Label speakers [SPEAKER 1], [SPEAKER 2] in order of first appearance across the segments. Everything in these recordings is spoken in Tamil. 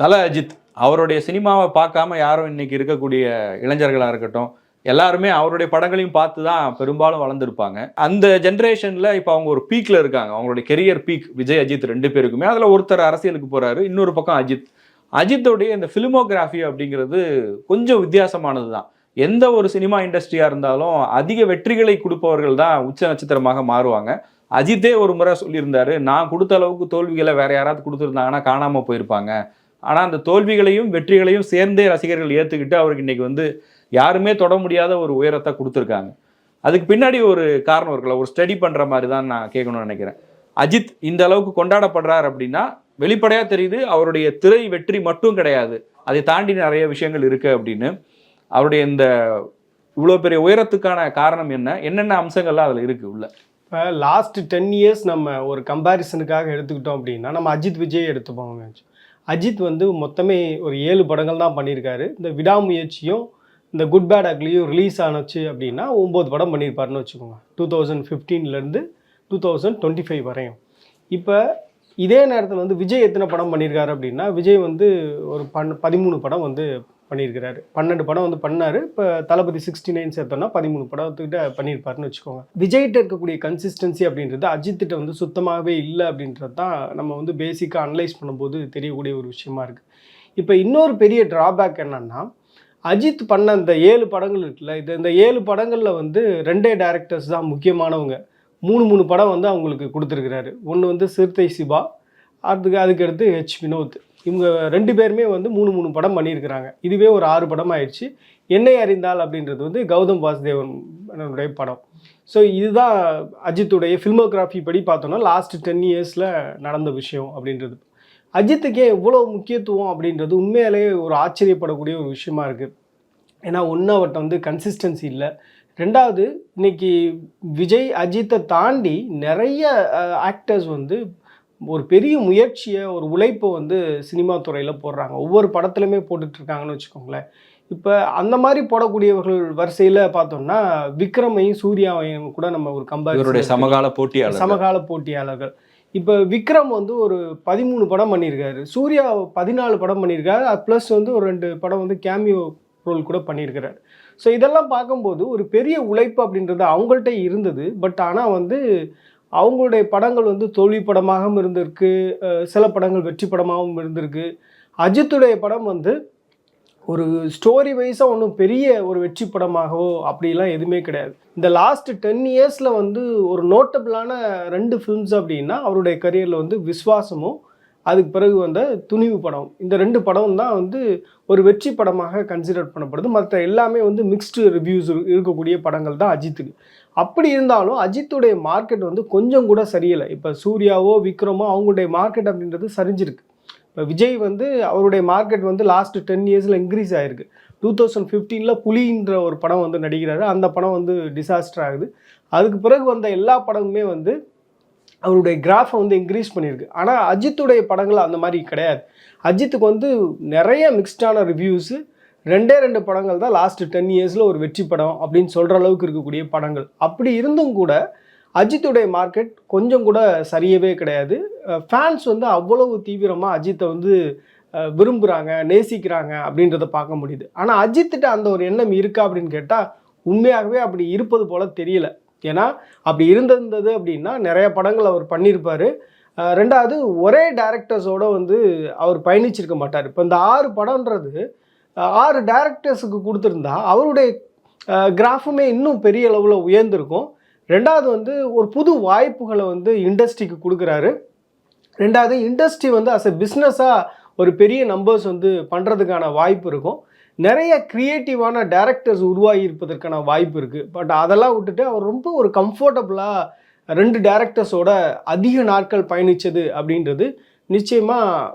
[SPEAKER 1] தல அஜித் அவருடைய சினிமாவை பார்க்காம யாரும் இன்னைக்கு இருக்கக்கூடிய இளைஞர்களாக இருக்கட்டும் எல்லாருமே அவருடைய படங்களையும் பார்த்து தான் பெரும்பாலும் வளர்ந்துருப்பாங்க. அந்த ஜென்ரேஷனில் இப்போ அவங்க ஒரு பீக்கில் இருக்காங்க. அவங்களுடைய கெரியர் பீக் விஜய் அஜித் ரெண்டு பேருக்குமே. அதில் ஒருத்தர் அரசியலுக்கு போகிறாரு இன்னொரு பக்கம் அஜித். அஜித்தோடைய இந்த ஃபிலிமோகிராஃபி அப்படிங்கிறது கொஞ்சம் வித்தியாசமானது தான் எந்த ஒரு சினிமா இண்டஸ்ட்ரியாக இருந்தாலும் அதிக வெற்றிகளை கொடுப்பவர்கள் தான் உச்ச நட்சத்திரமாக மாறுவாங்க. அஜித்தே ஒரு முறை சொல்லியிருந்தாரு நான் கொடுத்த அளவுக்கு தோல்விகளை வேற யாராவது கொடுத்துருந்தாங்கன்னா காணாமல் போயிருப்பாங்க. ஆனால் அந்த தோல்விகளையும் வெற்றிகளையும் சேர்ந்தே ரசிகர்கள் ஏற்றுக்கிட்டு அவருக்கு இன்னைக்கு வந்து யாருமே தொட முடியாத ஒரு உயரத்தை கொடுத்துருக்காங்க. அதுக்கு பின்னாடி ஒரு காரணம் இருக்குல்ல ஒரு ஸ்டடி பண்ணுற மாதிரி தான் நான் கேட்கணும்னு நினைக்கிறேன். அஜித் இந்த அளவுக்கு கொண்டாடப்படுறார் அப்படின்னா வெளிப்படையாக தெரியுது அவருடைய திரை வெற்றி மட்டும் கிடையாது. அதை தாண்டி நிறைய விஷயங்கள் இருக்குது அப்படின்னு. அவருடைய இந்த இவ்வளோ பெரிய உயரத்துக்கான காரணம் என்ன? என்னென்ன அம்சங்கள்லாம் அதில் இருக்குது உள்ள?
[SPEAKER 2] இப்போ லாஸ்ட் டென் இயர்ஸ் நம்ம ஒரு கம்பேரிசனுக்காக எடுத்துக்கிட்டோம் அப்படின்னா நம்ம அஜித் விஜய் எடுத்துப்போம் அஜித் வந்து மொத்தமே ஒரு ஏழு படங்கள் தான் பண்ணியிருக்காரு. இந்த விடாமுயற்சியும் இந்த குட் பேட் அக்லியும் ரிலீஸ் ஆனச்சு அப்படின்னா ஒம்பது படம் பண்ணியிருப்பாருன்னு வச்சுக்கோங்க. டூ தௌசண்ட் ஃபிஃப்டீன்லேருந்து டூ தௌசண்ட் டுவெண்ட்டி ஃபைவ் வரையும். இப்போ இதே நேரத்தில் வந்து விஜய் எத்தனை படம் பண்ணியிருக்காரு அப்படின்னா விஜய் வந்து ஒரு பன் பதிமூணு படம் வந்து பண்ணியிருக்கிறாரு. பன்னெண்டு படம் வந்து பண்ணார். இப்போ தளபதி சிக்ஸ்டி நைன் சேர்த்தோம்னா பதிமூணு படத்துக்கிட்ட பண்ணியிருப்பாருன்னு வச்சுக்கோங்க. விஜய்கிட்ட இருக்கக்கூடிய கன்சிஸ்டன்சி அப்படின்றது அஜித்திட்ட வந்து சுத்தமாகவே இல்லை அப்படின்றது தான் நம்ம வந்து பேசிக்காக அனலைஸ் பண்ணும்போது தெரியக்கூடிய ஒரு விஷயமா இருக்குது இப்போ இன்னொரு பெரிய ட்ராபேக் என்னன்னா அஜித் பண்ண அந்த ஏழு படங்கள் இருக்குல்ல இது இந்த ஏழு படங்களில் வந்து ரெண்டே டேரக்டர்ஸ் தான் முக்கியமானவங்க. மூணு மூணு படம் வந்து அவங்களுக்கு கொடுத்துருக்கிறாரு. ஒன்று வந்து சிறுத்தை சிவா அதுக்கு அதுக்கு அடுத்து ஹெச் வினோத். இவங்க ரெண்டு பேருமே வந்து மூணு மூணு படம் பண்ணியிருக்கிறாங்க. இதுவே ஒரு ஆறு படம் ஆயிடுச்சு. என்னை அறிந்தால் அப்படின்றது வந்து கௌதம் வாசுதேவனுடைய படம். ஸோ இதுதான் அஜித்துடைய ஃபில்மோகிராஃபி படி பார்த்தோன்னா லாஸ்ட் டென் இயர்ஸில் நடந்த விஷயம் அப்படின்றது. அஜித்துக்கே எவ்வளோ முக்கியத்துவம் அப்படின்றது உண்மையிலேயே ஒரு ஆச்சரியப்படக்கூடிய ஒரு விஷயமா இருக்குது ஏன்னா ஒன்று அவர்கிட்ட வந்து கன்சிஸ்டன்சி இல்லை. ரெண்டாவது இன்னைக்கு விஜய் அஜித்தை தாண்டி நிறைய ஆக்டர்ஸ் வந்து ஒரு பெரிய முயற்சியை ஒரு உழைப்பை வந்து சினிமா துறையில் போடுறாங்க. ஒவ்வொரு படத்துலையுமே போட்டுட்டு இருக்காங்கன்னு வச்சுக்கோங்களேன். இப்போ அந்த மாதிரி போடக்கூடியவர்கள் வரிசையில் பார்த்தோம்னா விக்ரமையும் சூர்யாவையும் கூட நம்ம ஒரு கம்பேர்
[SPEAKER 1] சமகால போட்டியாளர்
[SPEAKER 2] சமகால போட்டியாளர்கள். இப்போ விக்ரம் வந்து ஒரு பதிமூணு படம் பண்ணியிருக்காரு. சூர்யா பதினாலு படம் பண்ணியிருக்காரு. ப்ளஸ் வந்து ஒரு ரெண்டு படம் வந்து கேமியோ ரோல் கூட பண்ணியிருக்கிறாரு. ஸோ இதெல்லாம் பார்க்கும்போது ஒரு பெரிய உழைப்பு அப்படின்றது அவங்கள்ட்ட இருந்தது. பட் ஆனால் வந்து அவங்களுடைய படங்கள் வந்து தோல்வி படமாகவும் இருந்திருக்கு சில படங்கள் வெற்றி படமாகவும் இருந்திருக்கு. அஜித்துடைய படம் வந்து ஒரு ஸ்டோரி வைஸாக ஒன்றும் பெரிய ஒரு வெற்றி படமாகவோ அப்படிலாம் எதுவுமே கிடையாது. இந்த லாஸ்ட் டென் இயர்ஸில் வந்து ஒரு நோட்டபிளான ரெண்டு ஃபிலிம்ஸ் அப்படின்னா அவருடைய கரியரில் வந்து விஸ்வாசமும் அதுக்கு பிறகு வந்த துணிவு படம். இந்த ரெண்டு படம் தான் வந்து ஒரு வெற்றி படமாக கன்சிடர் பண்ணப்படுது. மற்ற எல்லாமே வந்து மிக்ஸ்டு ரிவ்யூஸ் இருக்கக்கூடிய படங்கள் தான் அஜித்துக்கு. அப்படி இருந்தாலும் அஜித்துடைய மார்க்கெட் வந்து கொஞ்சம் கூட சரியில்லை. இப்போ சூர்யாவோ விக்ரமோ அவங்களுடைய மார்க்கெட் அப்படின்றது சரிஞ்சிருக்கு. இப்போ விஜய் வந்து அவருடைய மார்க்கெட் வந்து லாஸ்ட் டென் இயர்ஸில் இன்க்ரீஸ் ஆயிருக்கு. டூ தௌசண்ட் ஃபிஃப்டீனில் புலின்ற ஒரு படம் வந்து நடிக்கிறாரு. அந்த படம் வந்து டிசாஸ்டர் ஆகுது. அதுக்கு பிறகு வந்த எல்லா படமுமே வந்து அவருடைய கிராஃபை வந்து இன்க்ரீஸ் பண்ணியிருக்கு. ஆனால் அஜித்துடைய படங்கள் அந்த மாதிரி கிடையாது. அஜித்துக்கு வந்து நிறைய மிக்ஸ்டான ரிவ்யூஸு ரெண்டே ரெண்டு படங்கள் தான் லாஸ்ட் டென் இயர்ஸில் ஒரு வெற்றி படம் அப்படின்னு சொல்கிற அளவுக்கு இருக்கக்கூடிய படங்கள். அப்படி இருந்தும் கூட அஜித்துடைய மார்க்கெட் கொஞ்சம் கூட சரியவே கிடையாது. ஃபேன்ஸ் வந்து அவ்வளவு தீவிரமாக அஜித்தை வந்து விரும்புகிறாங்க நேசிக்கிறாங்க அப்படின்றத பார்க்க முடியுது. ஆனால் அஜித்திட்ட அந்த ஒரு எண்ணம் இருக்கா அப்படின்னு கேட்டால் உண்மையாகவே அப்படி இருப்பது போல தெரியல. ஏன்னா அப்படி இருந்திருந்தது அப்படின்னா நிறைய படங்கள் அவர் பண்ணியிருப்பார். ரெண்டாவது ஒரே டேரக்டர்ஸோட வந்து அவர் பயணிச்சிருக்க மாட்டார். இப்போ இந்த ஆறு படம்ன்றது ஆறு டேரக்டர்ஸுக்கு கொடுத்துருந்தா அவருடைய கிராஃபுமே இன்னும் பெரிய அளவில் உயர்ந்திருக்கும். ரெண்டாவது வந்து ஒரு புது வாய்ப்புகளை வந்து இண்டஸ்ட்ரிக்கு கொடுக்குறாரு. ரெண்டாவது இண்டஸ்ட்ரி வந்து அஸ் எ பிஸ்னஸாக ஒரு பெரிய நம்பர்ஸ் வந்து பண்ணுறதுக்கான வாய்ப்பு இருக்கும். நிறைய க்ரியேட்டிவான டேரக்டர்ஸ் உருவாகி இருப்பதற்கான வாய்ப்பு இருக்குது பட் அதெல்லாம் விட்டுட்டு அவர் ரொம்ப ஒரு கம்ஃபர்டபுளாக ரெண்டு டேரக்டர்ஸோட அதிக நாட்கள் பயணித்தது அப்படின்றது நிச்சயமாக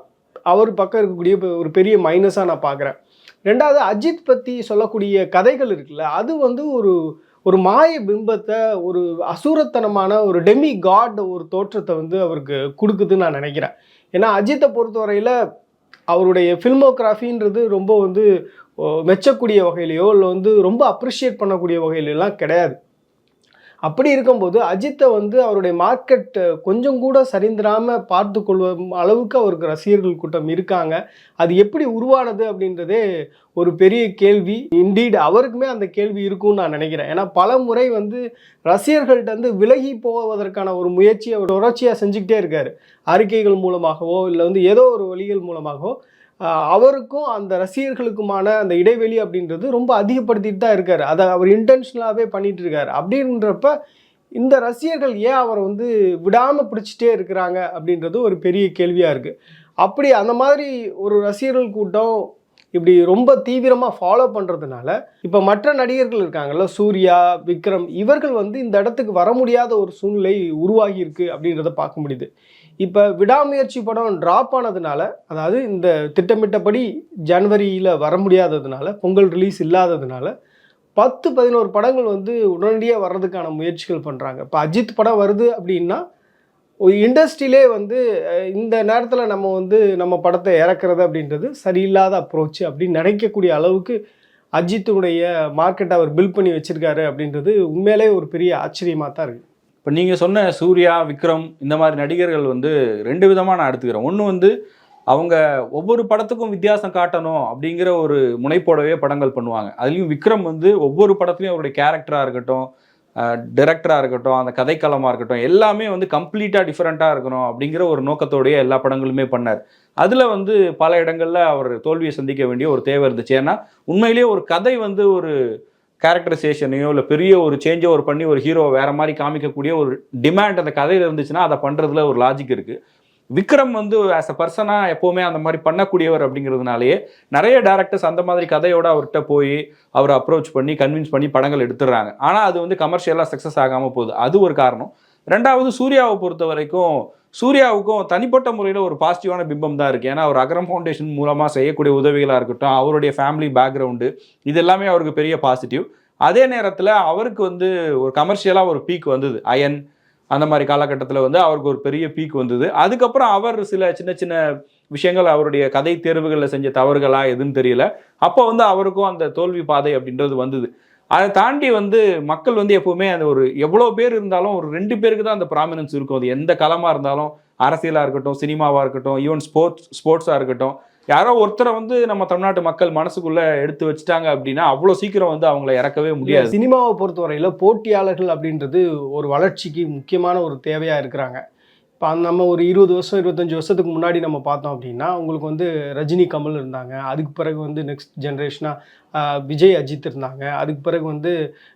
[SPEAKER 2] அவர் பக்கம் இருக்கக்கூடிய ஒரு பெரிய மைனஸாக நான் பார்க்குறேன். ரெண்டாவது அஜித் பற்றி சொல்லக்கூடிய கதைகள் இருக்குல்ல அது வந்து ஒரு ஒரு மாய பிம்பத்தை ஒரு அசூரத்தனமான ஒரு டெமி காட் ஒரு தோற்றத்தை வந்து அவருக்கு கொடுக்குதுன்னு நான் நினைக்கிறேன். ஏன்னா அஜித்தை பொறுத்தவரையில் அவருடைய ஃபில்மோகிராஃபின்றது ரொம்ப வந்து மெச்சக்கூடிய வகையிலையோ இல்லை வந்து ரொம்ப அப்ரிஷியேட் பண்ணக்கூடிய வகையிலலாம் கிடையாது. அப்படி இருக்கும்போது அஜித்தை வந்து அவருடைய மார்க்கெட் கொஞ்சம் கூட சரிந்திராமல் பார்த்து கொள்ளும் அளவுக்கு அவருக்கு ரசிகர்கள் கூட்டம் இருக்காங்க. அது எப்படி உருவானது அப்படின்றதே ஒரு பெரிய கேள்வி. இண்டீட் அவருக்குமே அந்த கேள்வி இருக்கும்னு நான் நினைக்கிறேன். ஏன்னா பல முறை வந்து ரசிகர்கள்ட்ட வந்து விலகி போவதற்கான ஒரு முயற்சியை தொடர்ச்சியாக செஞ்சுக்கிட்டே இருக்கார். அறிக்கைகள் மூலமாகவோ இல்லை வந்து ஏதோ ஒரு வழிகள் மூலமாகவோ அவருக்கும் அந்த ரசிகர்களுக்குமான அந்த இடைவெளி அப்படின்றது ரொம்ப அதிகப்படுத்திட்டு தான் இருக்காரு. அதை அவர் இன்டென்ஷனலாகவே பண்ணிட்டு இருக்காரு. அப்படின்றப்ப இந்த ரசிகர்கள் ஏன் அவரை வந்து விடாமல் பிடிச்சிட்டே இருக்கிறாங்க அப்படின்றது ஒரு பெரிய கேள்வியாக இருக்குது அப்படி அந்த மாதிரி ஒரு ரசிகர்கள் கூட்டம் இப்படி ரொம்ப தீவிரமாக ஃபாலோ பண்ணுறதுனால இப்போ மற்ற நடிகர்கள் இருக்காங்கல்ல சூர்யா விக்ரம் இவர்கள் வந்து இந்த இடத்துக்கு வர முடியாத ஒரு சூழ்நிலை உருவாகியிருக்கு அப்படின்றத பார்க்க முடியுது. இப்போ விடாமுயற்சி படம் ட்ராப் ஆனதுனால அதாவது இந்த திட்டமிட்டபடி ஜனவரியில் வர முடியாததுனால பொங்கல் ரிலீஸ் இல்லாததுனால பத்து பதினோரு படங்கள் வந்து உடனடியாக வர்றதுக்கான முயற்சிகள் பண்ணுறாங்க இப்போ அஜித் படம் வருது அப்படின்னா ஒரு இண்டஸ்ட்ரியிலே வந்து இந்த நேரத்தில் நம்ம வந்து நம்ம படத்தை இறக்குறது அப்படின்றது சரியில்லாத அப்ரோச் அப்படின்னு நினைக்கக்கூடிய அளவுக்கு அஜித்துடைய மார்க்கெட்டை அவர் பில்ட் பண்ணி வச்சிருக்காரு அப்படின்றது உண்மையிலே ஒரு பெரிய ஆச்சரியமாக தான் இருக்குது
[SPEAKER 1] இப்போ நீங்கள் சொன்ன சூர்யா விக்ரம் இந்த மாதிரி நடிகர்கள் வந்து ரெண்டு விதமாக நான் எடுத்துக்கிறேன். ஒன்று வந்து அவங்க ஒவ்வொரு படத்துக்கும் வித்தியாசம் காட்டணும் அப்படிங்கிற ஒரு முனைப்போடவே படங்கள் பண்ணுவாங்க. அதுலேயும் விக்ரம் வந்து ஒவ்வொரு படத்துலையும் அவருடைய கேரக்டராக இருக்கட்டும் டிரெக்டராக இருக்கட்டும் அந்த கதைக்களமாக இருக்கட்டும் எல்லாமே வந்து கம்ப்ளீட்டாக டிஃப்ரெண்ட்டாக இருக்கணும் அப்படிங்கிற ஒரு நோக்கத்தோடைய எல்லா படங்களுமே பண்ணார். அதில் வந்து பல இடங்களில் அவர் தோல்வியை சந்திக்க வேண்டிய ஒரு தேவை இருந்துச்சு. ஏன்னா உண்மையிலேயே ஒரு கதை வந்து ஒரு கேரக்டரைசேஷனையோ இல்லை பெரிய ஒரு சேஞ்சோ ஒரு பண்ணி ஒரு ஹீரோ வேற மாதிரி காமிக்கக்கூடிய ஒரு டிமாண்ட் அந்த கதையில் இருந்துச்சுன்னா அதை பண்ணுறதுல ஒரு லாஜிக் இருக்குது விக்ரம் வந்து ஆஸ் அ பர்சனாக எப்போவுமே அந்த மாதிரி பண்ணக்கூடியவர் அப்படிங்கிறதுனாலேயே நிறைய டேரக்டர்ஸ் அந்த மாதிரி கதையோடு அவர்கிட்ட போய் அவரை அப்ரோச் பண்ணி கன்வின்ஸ் பண்ணி படங்கள் எடுத்துடுறாங்க. ஆனால் அது வந்து கமர்ஷியலாக சக்ஸஸ் ஆகாமல் போகுது. அது ஒரு காரணம். ரெண்டாவது சூர்யாவை பொறுத்த வரைக்கும் சூர்யாவுக்கும் தனிப்பட்ட முறையில் ஒரு பாசிட்டிவான பிம்பம் தான் இருக்குது ஏன்னா அவர் அகரம் ஃபவுண்டேஷன் மூலமாக செய்யக்கூடிய உதவிகளாக இருக்கட்டும் அவருடைய ஃபேமிலி பேக்ரவுண்டு இது எல்லாமே அவருக்கு பெரிய பாசிட்டிவ் அதே நேரத்தில் அவருக்கு வந்து ஒரு கமர்ஷியலாக ஒரு பீக் வந்தது. அயன் அந்த மாதிரி காலகட்டத்தில் வந்து அவருக்கு ஒரு பெரிய பீக் வந்தது. அதுக்கப்புறம் அவர் சில சின்ன சின்ன விஷயங்கள் அவருடைய கதை தேர்வுகளில் செஞ்ச தவறுகளா எதுன்னு தெரியல. அப்போ வந்து அவருக்கும் அந்த தோல்வி பாதை அப்படின்றது வந்தது. அதை தாண்டி வந்து மக்கள் வந்து எப்பவுமே அந்த ஒரு எவ்வளோ பேர் இருந்தாலும் ஒரு ரெண்டு பேருக்கு தான் அந்த ப்ராமினன்ஸ் இருக்கும். அது எந்த களமாக இருந்தாலும் அரசியலாக இருக்கட்டும் சினிமாவாக இருக்கட்டும் ஈவன் ஸ்போர்ட்ஸ் ஸ்போர்ட்ஸாக இருக்கட்டும். யாரோ ஒருத்தரை வந்து நம்ம தமிழ்நாட்டு மக்கள் மனசுக்குள்ள எடுத்து வச்சுட்டாங்க அப்படின்னா அவ்வளோ சீக்கிரம் வந்து அவங்கள இறக்கவே முடியாது.
[SPEAKER 2] சினிமாவை பொறுத்தவரையில் போட்டியாளர்கள் அப்படின்றது ஒரு வளர்ச்சிக்கு முக்கியமான ஒரு தேவையாக இருக்கிறாங்க. இப்போ நம்ம ஒரு இருபது வருஷம் இருபத்தஞ்சி வருஷத்துக்கு முன்னாடி நம்ம பார்த்தோம் அப்படின்னா உங்களுக்கு வந்து ரஜினி கமல் இருந்தாங்க. அதுக்கு பிறகு வந்து நெக்ஸ்ட் ஜென்ரேஷனாக விஜய் அஜித் இருந்தாங்க. அதுக்கு பிறகு வந்து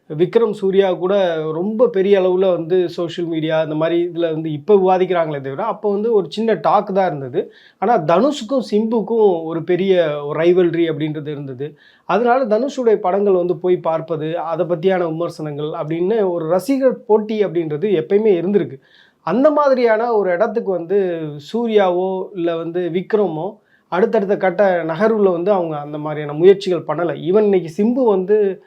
[SPEAKER 2] விக்ரம் சூர்யா கூட ரொம்ப பெரிய அளவில் வந்து சோஷியல் மீடியா இந்த மாதிரி இதில் வந்து இப்போ விவாதிக்கிறாங்களே தவிர அப்போ வந்து ஒரு சின்ன டாக் தான் இருந்தது. ஆனால் தனுஷுக்கும் சிம்புக்கும் ஒரு பெரிய ஒரு ரைவல்ரி அப்படின்றது இருந்தது. அதனால தனுஷுடைய படங்கள் வந்து போய் பார்ப்பது அதை பற்றியான விமர்சனங்கள் அப்படின்னு ஒரு ரசிகர் போட்டி அப்படின்றது எப்பயுமே இருந்திருக்கு. அந்த மாதிரியான ஒரு இடத்துக்கு வந்து சூர்யாவோ இல்லை வந்து விக்ரமோ அடுத்தடுத்த கட்ட நகர்வில் வந்து அவங்க அந்த மாதிரியான முயற்சிகள் பண்ணலை. ஈவன் இன்னைக்கு சிம்பு வந்து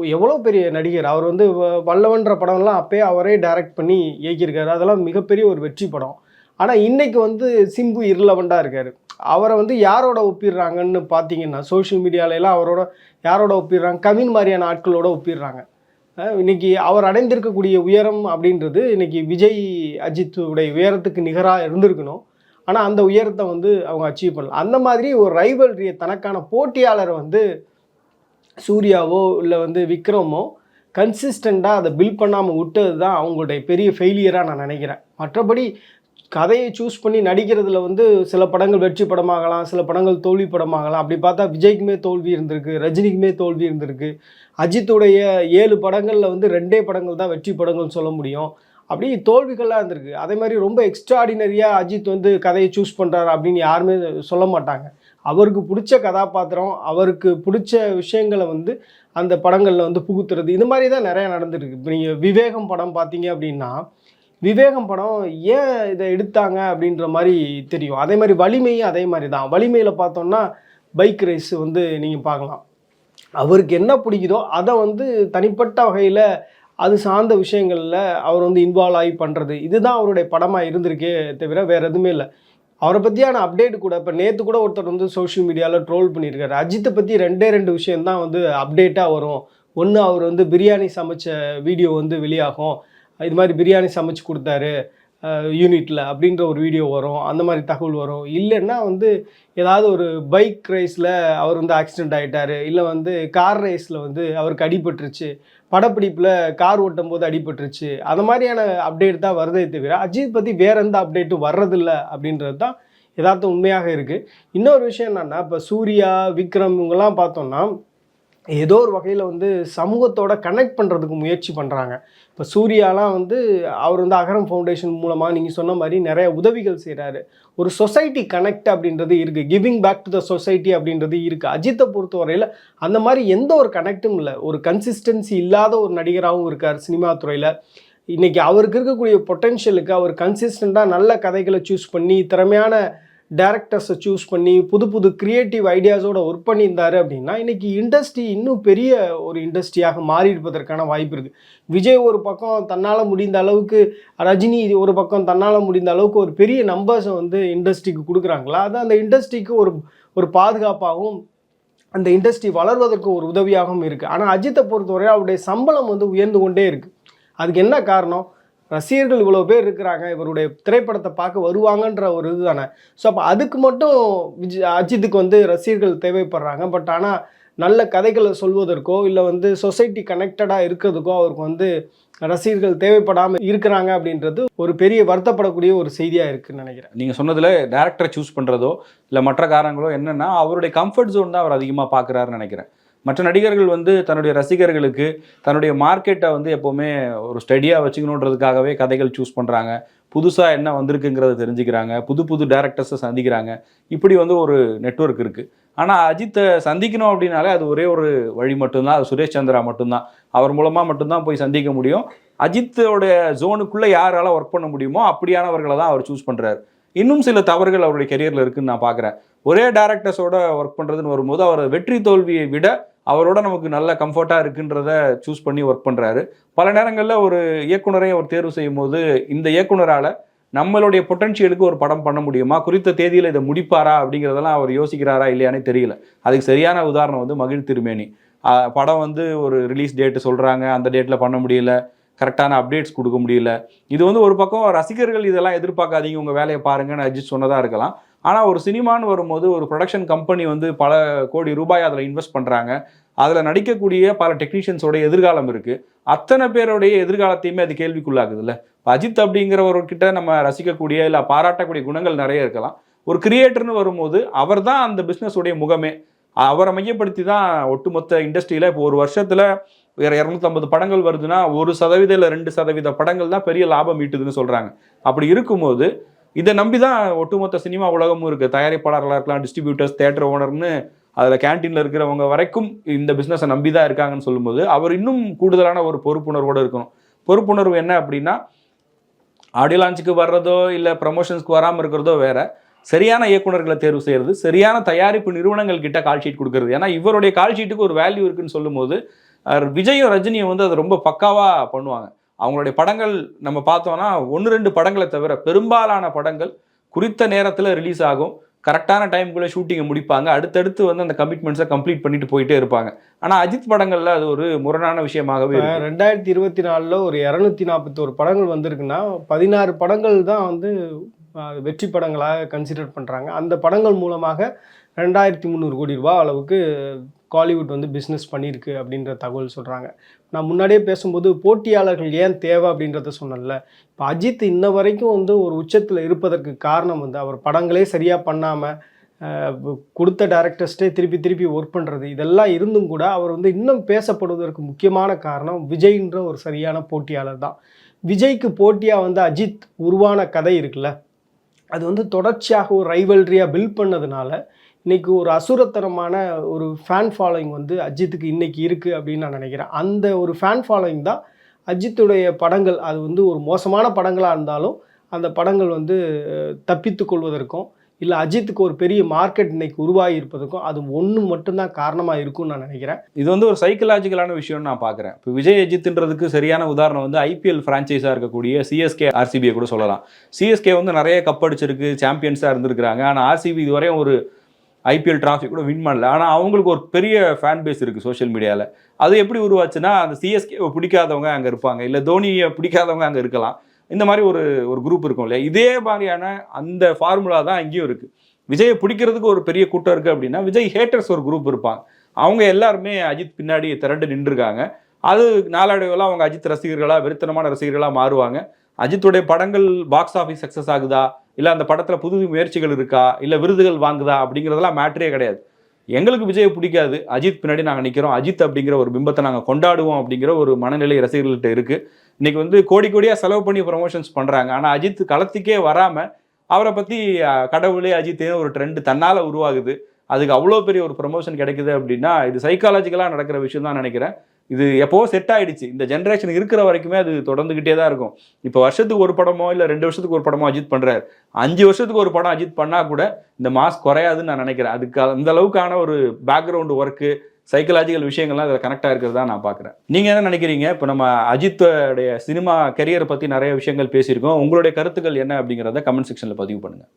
[SPEAKER 2] எவ்வளோ பெரிய நடிகர். அவர் வந்து வ- வல்லவன்ற படம்லாம் அப்பயே அவரே டைரக்ட் பண்ணி இயக்கியிருக்காரு. அதெல்லாம் மிகப்பெரிய ஒரு வெற்றி படம். ஆனால் இன்னைக்கு வந்து சிம்பு இருளவண்டாக இருக்கார். அவரை வந்து யாரோட ஒப்பிடுறாங்கன்னு பார்த்தீங்கன்னா சோஷியல் மீடியாலெல்லாம் அவரோட யாரோட ஒப்பிடுறாங்க? கவின் மாதிரியான ஆட்களோட ஒப்பிடுறாங்க. இன்னைக்கு அவர் அடைந்திருக்கக்கூடிய உயரம் அப்படின்றது இன்னைக்கு விஜய் அஜித் உடைய உயரத்துக்கு நிகராக இருந்திருக்கணும். ஆனால் அந்த உயரத்தை வந்து அவங்க அச்சீவ் பண்ணல. அந்த மாதிரி ஒரு ரைவல்ரியை தனக்கான போட்டியாளர் வந்து சூர்யாவோ இல்லை வந்து விக்ரமோ கன்சிஸ்டண்ட்டாக அதை பில்ட் பண்ணாமல் விட்டது தான் அவங்களுடைய பெரிய ஃபெயிலியராக நான் நினைக்கிறேன். மற்றபடி கதையை சூஸ் பண்ணி நடிக்கிறதுல வந்து சில படங்கள் வெற்றி படமாகலாம் சில படங்கள் தோல்வி படமாகலாம். அப்படி பார்த்தா விஜய்க்குமே தோல்வி இருந்திருக்கு ரஜினிக்குமே தோல்வி இருந்திருக்கு. அஜித்துடைய ஏழு படங்களில் வந்து ரெண்டே படங்கள் தான் வெற்றி படங்கள் சொல்ல முடியும். அப்படி தோல்விகள்லாம் இருந்திருக்கு. அதே மாதிரி ரொம்ப எக்ஸ்ட்ராடினரியாக அஜித் வந்து கதையை சூஸ் பண்ணுறாரு அப்படின்னு யாருமே சொல்ல மாட்டாங்க. அவருக்கு பிடிச்ச கதாபாத்திரம் அவருக்கு பிடிச்ச விஷயங்களை வந்து அந்த படங்களில் வந்து புகுத்துறது. இது மாதிரி தான் நிறையா நடந்திருக்கு. இப்போ நீங்கள் விவேகம் படம் பார்த்தீங்க அப்படின்னா விவேகம் படம் ஏன் இதை எடுத்தாங்க அப்படின்ற மாதிரி தெரியும். அதே மாதிரி வலிமையும் அதே மாதிரி தான் வலிமையில் பார்த்தோம்னா பைக் ரேஸ் வந்து நீங்கள் பார்க்கலாம். அவருக்கு என்ன பிடிக்குதோ அதை வந்து தனிப்பட்ட வகையில் அது சார்ந்த விஷயங்களில் அவர் வந்து இன்வால்வ் ஆகி பண்ணுறது இதுதான் அவருடைய படமாக இருந்திருக்கே தவிர வேறு எதுவுமே இல்லை. அவரை பற்றியான அப்டேட் கூட இப்போ நேற்று கூட ஒருத்தர் வந்து சோஷியல் மீடியாவில் ட்ரோல் பண்ணியிருக்காரு. அஜித்தை பற்றி ரெண்டே ரெண்டு விஷயந்தான் வந்து அப்டேட்டாக வரும். ஒன்று அவர் வந்து பிரியாணி சமைச்ச வீடியோ வந்து வெளியாகும். இது மாதிரி பிரியாணி சமைச்சு கொடுத்தாரு யூனிட்டில் அப்படின்ற ஒரு வீடியோ வரும். அந்த மாதிரி தகவல் வரும். இல்லைன்னா வந்து ஏதாவது ஒரு பைக் ரேஸில் அவர் வந்து ஆக்சிடென்ட் ஆகிட்டார் இல்லை வந்து கார் ரேஸில் வந்து அவருக்கு அடிபட்டுருச்சு. படப்பிடிப்பில் கார் ஓட்டும் போது அடிபட்டுருச்சு. அந்த மாதிரியான அப்டேட் தான் வருதே தவிர அஜித் பற்றி வேறு எந்த அப்டேட்டும் வர்றதில்ல அப்படின்றது தான் யதார்த்தம் உண்மையாக இருக்குது இன்னொரு விஷயம் என்னென்னா இப்போ சூர்யா விக்ரம் இவங்கெல்லாம் பார்த்தோம்னா ஏதோ ஒரு வகையில் வந்து சமூகத்தோட கனெக்ட் பண்ணுறதுக்கு முயற்சி பண்ணுறாங்க இப்போ சூர்யாலாம் வந்து அவர் வந்து அகரம் ஃபவுண்டேஷன் மூலமாக நீங்கள் சொன்ன மாதிரி நிறைய உதவிகள் செய்கிறாரு ஒரு சொசைட்டி கனெக்ட் அப்படின்றது இருக்குது giving back to the society அப்படின்றது இருக்குது அஜித்தை பொறுத்தவரையில் அந்த மாதிரி எந்த ஒரு கனெக்டும் இல்லை. ஒரு கன்சிஸ்டன்சி இல்லாத ஒரு நடிகராகவும் இருக்கார் சினிமா துறையில். இன்றைக்கி அவருக்கு இருக்கக்கூடிய பொட்டென்ஷியலுக்கு அவர் கன்சிஸ்டண்ட்டாக நல்ல கதைகளை சூஸ் பண்ணி திறமையான டேரக்டர்ஸை சூஸ் பண்ணி புது புது கிரியேட்டிவ் ஐடியாஸோட ஒர்க் பண்ணியிருந்தாரு அப்படின்னா இன்றைக்கி இண்டஸ்ட்ரி இன்னும் பெரிய ஒரு இண்டஸ்ட்ரியாக மாறி இருப்பதற்கான வாய்ப்பு இருக்குது விஜய் ஒரு பக்கம் தன்னால் முடிந்த அளவுக்கு ரஜினி ஒரு பக்கம் தன்னால் முடிந்த அளவுக்கு ஒரு பெரிய நம்பர்ஸை வந்து இண்டஸ்ட்ரிக்கு கொடுக்குறாங்களா? அது அந்த இண்டஸ்ட்ரிக்கு ஒரு ஒரு பாதுகாப்பாகவும் அந்த இண்டஸ்ட்ரி வளர்வதற்கு ஒரு உதவியாகவும் இருக்குது ஆனால் அஜித்தை பொறுத்தவரை அவருடைய சம்பளம் வந்து உயர்ந்து கொண்டே இருக்குது அதுக்கு என்ன காரணம்? ரசிகர்கள் இவ்வளோ பேர் இருக்கிறாங்க இவருடைய திரைப்படத்தை பார்க்க வருவாங்கன்ற ஒரு இது தானே ஸோ அப்போ அதுக்கு மட்டும் விஜய் அஜித்துக்கு வந்து ரசிகர்கள் தேவைப்படுறாங்க. பட் ஆனால் நல்ல கதைகளை சொல்வதற்கோ இல்லை வந்து சொசைட்டி கனெக்டடாக இருக்கிறதுக்கோ அவருக்கு வந்து ரசிகர்கள் தேவைப்படாமல் இருக்கிறாங்க அப்படின்றது ஒரு பெரிய வருத்தப்படக்கூடிய ஒரு செய்தியாக இருக்குன்னு நினைக்கிறேன்.
[SPEAKER 1] நீங்கள் சொன்னதில் டேரக்டரை சூஸ் பண்ணுறதோ இல்லை மற்ற காரணங்களோ என்னென்னா அவருடைய கம்ஃபர்ட் ஜோன் தான் அவர் அதிகமாக பார்க்குறாருன்னு நினைக்கிறேன். மற்ற நடிகர்கள் வந்து தன்னுடைய ரசிகர்களுக்கு தன்னுடைய மார்க்கெட்டை வந்து எப்போவுமே ஒரு ஸ்டடியாக வச்சுக்கணுன்றதுக்காகவே கதைகள் சூஸ் பண்ணுறாங்க புதுசாக என்ன வந்திருக்குங்கிறத தெரிஞ்சுக்கிறாங்க. புது புது டேரக்டர்ஸை சந்திக்கிறாங்க. இப்படி வந்து ஒரு நெட்வொர்க் இருக்குது ஆனால் அஜித்தை சந்திக்கணும் அப்படின்னாலே அது ஒரே ஒரு வழி மட்டும்தான். அது சுரேஷ் சந்திரா மட்டும்தான். அவர் மூலமாக மட்டும்தான் போய் சந்திக்க முடியும். அஜித்தோட ஜோனுக்குள்ளே யாரால ஒர்க் பண்ண முடியுமோ அப்படியானவர்களை தான் அவர் சூஸ் பண்ணுறாரு இன்னும் சில தவறுகள் அவருடைய கெரியரில் இருக்குதுன்னு நான் பார்க்குறேன் ஒரே டேரக்டர்ஸோட ஒர்க் பண்ணுறதுன்னு வரும்போது அவர் வெற்றி தோல்வியை விட அவரோட நமக்கு நல்ல கம்ஃபர்ட்டாக இருக்குன்றத சூஸ் பண்ணி ஒர்க் பண்ணுறாரு பல நேரங்களில் ஒரு இயக்குனரை அவர் தேர்வு செய்யும் போது இந்த இயக்குனரால் நம்மளுடைய பொட்டன்ஷியலுக்கு ஒரு படம் பண்ண முடியுமா? குறித்த தேதியில் இதை முடிப்பாரா? அப்படிங்கிறதெல்லாம் அவர் யோசிக்கிறாரா இல்லையானே தெரியல. அதுக்கு சரியான உதாரணம் வந்து மகிழ் திருமேனி. படம் வந்து ஒரு ரிலீஸ் டேட்டு சொல்கிறாங்க அந்த டேட்டில் பண்ண முடியல. கரெக்டான அப்டேட்ஸ் கொடுக்க முடியல. இது வந்து ஒரு பக்கம் ரசிகர்கள் இதெல்லாம் எதிர்பார்க்காதீங்க. உங்கள் வேலையை பாருங்கன்னு அஜித் சொன்னதாக இருக்கலாம். ஆனால் ஒரு சினிமான்னு வரும்போது ஒரு ப்ரொடக்ஷன் கம்பெனி வந்து பல கோடி ரூபாய் அதில் இன்வெஸ்ட் பண்ணுறாங்க அதில் நடிக்கக்கூடிய பல டெக்னீஷியன்ஸோட எதிர்காலம் இருக்குது அத்தனை பேருடைய எதிர்காலத்தையுமே அது கேள்விக்குள்ளாகுதுல்ல. இப்போ அஜித் அப்படிங்கிறவர்கிட்ட நம்ம ரசிக்கக்கூடிய இல்லை பாராட்டக்கூடிய குணங்கள் நிறைய இருக்கலாம். ஒரு கிரியேட்டர்னு வரும்போது அவர் தான் அந்த பிஸ்னஸுடைய முகமே. அவரை மையப்படுத்தி தான் ஒட்டுமொத்த இண்டஸ்ட்ரியில் இப்போ ஒரு வருஷத்தில் வேறு இரநூத்தம்பது படங்கள் வருதுன்னா ஒரு சதவீதம் இல்லை ரெண்டு சதவீத படங்கள் தான் பெரிய லாபம் ஈட்டுதுன்னு சொல்கிறாங்க அப்படி இருக்கும்போது இதை நம்பி தான் ஒட்டுமொத்த சினிமா உலகமும் இருக்குது தயாரிப்பாளர்களாக இருக்கலாம் டிஸ்ட்ரிபியூட்டர்ஸ் தேட்டர் ஓனர்னு அதில் கேன்டீனில் இருக்கிறவங்க வரைக்கும் இந்த பிஸ்னஸை நம்பி தான் இருக்காங்கன்னு சொல்லும்போது அவர் இன்னும் கூடுதலான ஒரு பொறுப்புணர்வோடு இருக்கணும். பொறுப்புணர்வு என்ன அப்படின்னா ஆடியோ லான்ச்சுக்கு வர்றதோ இல்லை ப்ரமோஷன்ஸ்க்கு வராமல் இருக்கிறதோ வேற சரியான இயக்குனர்களை தேர்வு செய்கிறது சரியான தயாரிப்பு நிறுவனங்கள் கிட்ட கால் ஷீட் கொடுக்கறது. ஏன்னா இவருடைய கால் ஷீட்டுக்கு ஒரு வேல்யூ இருக்குன்னு சொல்லும்போது விஜயும் ரஜினியும் வந்து அதை ரொம்ப பக்காவாக பண்ணுவாங்க. அவங்களுடைய படங்கள் நம்ம பார்த்தோம்னா ஒன்று ரெண்டு படங்களை தவிர பெரும்பாலான படங்கள் குறித்த நேரத்தில் ரிலீஸ் ஆகும். கரெக்டான டைமுக்குள்ளே ஷூட்டிங்கை முடிப்பாங்க. அடுத்தடுத்து வந்து அந்த கமிட்மெண்ட்ஸை கம்ப்ளீட் பண்ணிட்டு போயிட்டே இருப்பாங்க. ஆனால் அஜித் படங்களில் அது ஒரு முரணான விஷயமாகவே
[SPEAKER 2] ரெண்டாயிரத்தி இருபத்தி நாலில் ஒரு இரநூத்தி நாற்பத்தோரு படங்கள் வந்திருக்குன்னா பதினாறு படங்கள் தான் வந்து வெற்றி படங்களாக கன்சிடர் பண்ணுறாங்க அந்த படங்கள் மூலமாக ரெண்டாயிரத்தி முந்நூறு கோடி ரூபாய் அளவுக்கு காலிவுட் வந்து பிஸ்னஸ் பண்ணியிருக்கு அப்படின்ற தகவல் சொல்கிறாங்க நான் முன்னாடியே பேசும்போது போட்டியாளர்கள் ஏன் தேவை அப்படின்றத சொன்னல இப்போ அஜித் இன்ன வரைக்கும் வந்து ஒரு உச்சத்தில் இருப்பதற்கு காரணம் வந்து அவர் படங்களே சரியாக பண்ணாமல் கொடுத்த டேரக்டர்ஸ்டே திருப்பி திருப்பி ஒர்க் பண்ணுறது இதெல்லாம் இருந்தும் கூட அவர் வந்து இன்னும் பேசப்படுவதற்கு முக்கியமான காரணம் விஜய்ன்ற ஒரு சரியான போட்டியாளர் தான். விஜய்க்கு போட்டியாக வந்து அஜித் உருவான கதை இருக்குல்ல. அது வந்து தொடர்ச்சியாக ஒரு ரைவல்ரியாக பில்ட் பண்ணதுனால இன்னைக்கு ஒரு அசுரத்தனமான ஒரு ஃபேன் ஃபாலோயிங் வந்து அஜித்துக்கு இன்னைக்கு இருக்குது அப்படின்னு நான் நினைக்கிறேன். அந்த ஒரு ஃபேன் ஃபாலோயிங் தான் அஜித்துடைய படங்கள். அது வந்து ஒரு மோசமான படங்களாக இருந்தாலும் அந்த படங்கள் வந்து தப்பித்து கொள்வதற்கும் இல்லை அஜித்துக்கு ஒரு பெரிய மார்க்கெட் இன்னைக்கு உருவாகி இருப்பதற்கும் அது ஒன்று மட்டும்தான் காரணமாக இருக்கும்னு நான் நினைக்கிறேன்.
[SPEAKER 1] இது வந்து ஒரு சைக்கலாஜிக்கலான விஷயம்னு நான் பார்க்குறேன். இப்போ விஜய் அஜித்ன்றதுக்கு சரியான உதாரணம் வந்து ஐபிஎல் ஃப்ரான்ச்சைஸாக இருக்கக்கூடிய சிஎஸ்கே ஆர்சிபியை கூட சொல்லலாம். சிஎஸ்கே வந்து நிறைய கப் அடிச்சிருக்கு சாம்பியன்ஸாக இருந்திருக்கிறாங்க. ஆனால் ஆர்சிபி இதுவரையும் ஒரு ஐபிஎல் டிராஃபி கூட வின் பண்ணல. ஆனால் அவங்களுக்கு ஒரு பெரிய ஃபேன் பேஸ் இருக்குது சோஷியல் மீடியாவில் அது எப்படி உருவாச்சுன்னா அந்த சிஎஸ்கே பிடிக்காதவங்க அங்கே இருப்பாங்க. இல்லை தோனியை பிடிக்காதவங்க அங்கே இருக்கலாம். இந்த மாதிரி ஒரு ஒரு குரூப் இருக்கும் இல்லையா? இதே மாதிரியான அந்த ஃபார்முலா தான் இங்கேயும் இருக்குது விஜயை பிடிக்கிறதுக்கு ஒரு பெரிய கூட்டம் இருக்குது அப்படின்னா விஜய் ஹேட்டர்ஸ் ஒரு குரூப் இருப்பாங்க. அவங்க எல்லாருமே அஜித் பின்னாடி திரண்டு நின்றுருக்காங்க. அது நாளடைவில் அவங்க அஜித் ரசிகர்களாக வெறித்தனமான ரசிகர்களாக மாறுவாங்க. அஜித்துடைய படங்கள் பாக்ஸ் ஆஃபீஸ் சக்ஸஸ் ஆகுதா? இல்லை அந்த படத்தில் புது முயற்சிகள் இருக்கா? இல்லை விருதுகள் வாங்குதா? அப்படிங்கிறதெல்லாம் மேட்ரே கிடையாது. எங்களுக்கு விஜய் பிடிக்காது. அஜித் பின்னாடி நாங்கள் நிற்கிறோம் அஜித் அப்படிங்கிற ஒரு பிம்பத்தை நாங்கள் கொண்டாடுவோம் அப்படிங்கிற ஒரு மனநிலை ரசிகர்கள்ட்ட இருக்குது இன்றைக்கி வந்து கோடி கோடியாக செலவு பண்ணி ப்ரொமோஷன்ஸ் பண்ணுறாங்க ஆனால் அஜித் களத்துக்கே வராமல் அவரை பற்றி கடவுளே அஜித்தே ஒரு ட்ரெண்ட் தன்னால் உருவாகுது. அதுக்கு அவ்வளோ பெரிய ஒரு ப்ரொமோஷன் கிடைக்குது அப்படின்னா இது சைக்காலஜிக்கலாக நடக்கிற விஷயம் தான் நினைக்கிறேன். இது எப்போ செட் ஆயிடுச்சு? இந்த ஜென்ரேஷன் இருக்கிற வரைக்குமே அது தொடர்ந்துகிட்டே தான் இருக்கும். இப்போ வருஷத்துக்கு ஒரு படமோ இல்லை ரெண்டு வருஷத்துக்கு ஒரு படமோ அஜித் பண்ணுறாரு அஞ்சு வருஷத்துக்கு ஒரு படம் அஜித் பண்ணால் கூட இந்த மாஸ் குறையாதுன்னு நான் நினைக்கிறேன். அதுக்கு அந்த அளவுக்கான ஒரு பேக்ரவுண்டு ஒர்க்கு சைக்கலாஜிக்கல் விஷயங்கள்லாம் அதில் கனெக்டாக இருக்கிறதா நான் பார்க்குறேன். நீங்கள் என்ன நினைக்கிறீங்க? இப்போ நம்ம அஜித்தோடைய சினிமா கெரியரை பற்றி நிறைய விஷயங்கள் பேசியிருக்கோம். உங்களுடைய கருத்துக்கள் என்ன அப்படிங்கிறத கமெண்ட் செக்ஷனில் பதிவு பண்ணுங்கள்